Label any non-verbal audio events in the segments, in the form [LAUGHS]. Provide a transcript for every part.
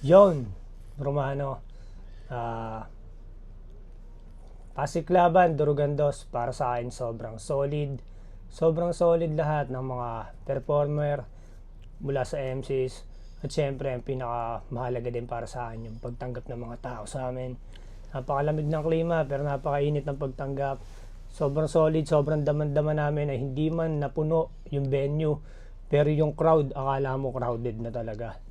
Yon, Romano. Ah, Pasig Laban, Durugandos, para sa akin sobrang solid. Sobrang solid lahat ng mga performer mula sa MCs. At syempre, ang pinaka mahalaga din para sa akin yung pagtanggap ng mga tao sa amin. Napakalamig ng klima pero napakainit ng pagtanggap. Sobrang solid, sobrang daman-daman namin na hindi man napuno yung venue. Pero yung crowd, akala mo crowded na talaga.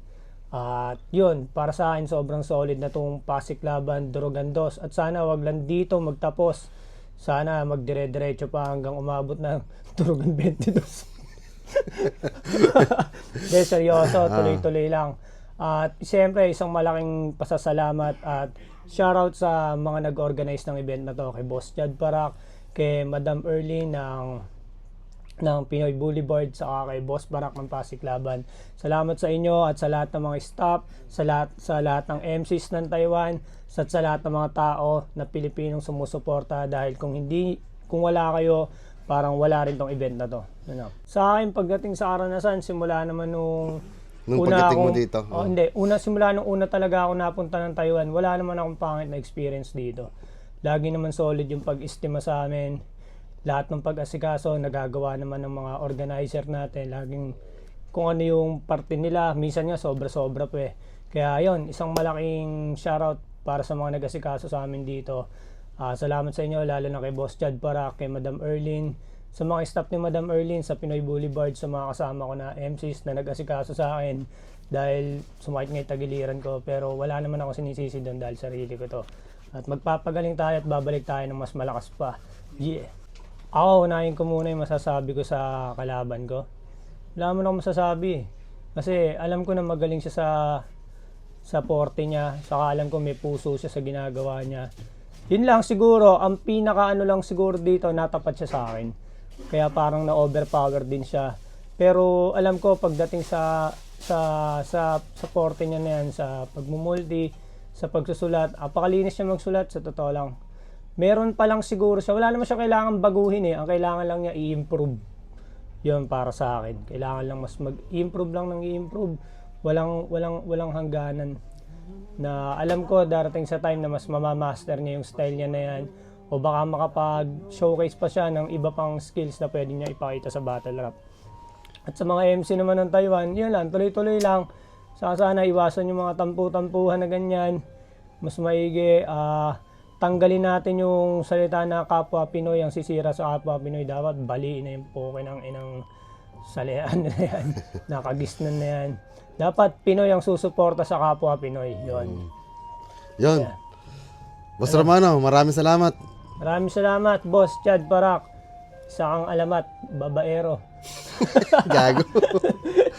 At yun, para sa akin sobrang solid na tong Pasig Laban, Durugandos. At sana wag lang dito magtapos. Sana magdire-diretso pa hanggang umabot ng [LAUGHS] Durugan 22. [LAUGHS] De, seryoso, tuloy-tuloy lang. At siyempre, isang malaking pasasalamat at shoutout sa mga nag-organize ng event na to. Kay Boss Chad Parak, kay Madam Early ng ng Pinoy Boulevard sa kay Boss Barak ng Pasig Laban. Salamat sa inyo at sa lahat ng mga staff, sa lahat, sa lahat ng MCs ng Taiwan, sa, sa lahat ng mga tao na Pilipinong sumusuporta dahil kung hindi, kung wala kayo, parang wala rin tong event na to. Ano? Sa akin, pagdating sa Aranasan, simula naman nung Nung pagdating mo akong- dito, Oh, oh. hindi. Una, simula nung una talaga ako napunta ng Taiwan, wala naman akong pangit na experience dito. Lagi naman solid yung pag-estima sa amin. Lahat ng pag-asikaso, nagagawa naman ng mga organizer natin. Laging kung ano yung parte nila. Minsan nga sobra-sobra pa eh. Kaya yon isang malaking shoutout para sa mga nag-asikaso sa amin dito. Ah, salamat sa inyo, lalo na kay Boss Chad para kay Madam Erlin, sa mga staff ni Madam Erlin sa Pinoy Boulevard, sa mga kasama ko na MCs na nag-asikaso sa akin dahil sumakit nga tagiliran ko pero wala naman ako sinisisi doon dahil sarili ko to. At magpapagaling tayo at babalik tayo ng mas malakas pa. Yeah. Ako, unahin ko muna yung masasabi ko sa kalaban ko. Wala mo na masasabi. eh. Kasi alam ko na magaling siya sa sa porte niya. Saka alam ko may puso siya sa ginagawa niya. Yun lang siguro, ang pinaka ano lang siguro dito, natapat siya sa akin. Kaya parang na-overpower din siya. Pero alam ko pagdating sa sa sa sa niya na yan, sa pagmumulti, sa pagsusulat, apakalinis siya magsulat sa totoo lang. Meron pa lang siguro siya, wala naman siya kailangan baguhin eh. Ang kailangan lang niya i-improve. Yun para sa akin. Kailangan lang mas mag-improve lang ng i-improve. Walang walang walang hangganan na alam ko darating sa time na mas mamamaster niya yung style niya na yan o baka makapag-showcase pa siya ng iba pang skills na pwede niya ipakita sa battle rap. At sa mga MC naman ng Taiwan, yun lang, tuloy-tuloy lang. Saka sana iwasan yung mga tampu-tampuhan na ganyan. Mas maigi, ah, tanggalin natin yung salita na kapwa Pinoy, ang sisira sa kapwa Pinoy. Dapat baliin na yung poke ng inang salian [LAUGHS] na yan. Nakagisnan na yan. Dapat Pinoy ang susuporta sa kapwa Pinoy. Yun. Yun. Boss Romano, maraming salamat. Maraming salamat, Boss Chad Parak. Isa kang alamat, babaero. [LAUGHS] Gago. [LAUGHS]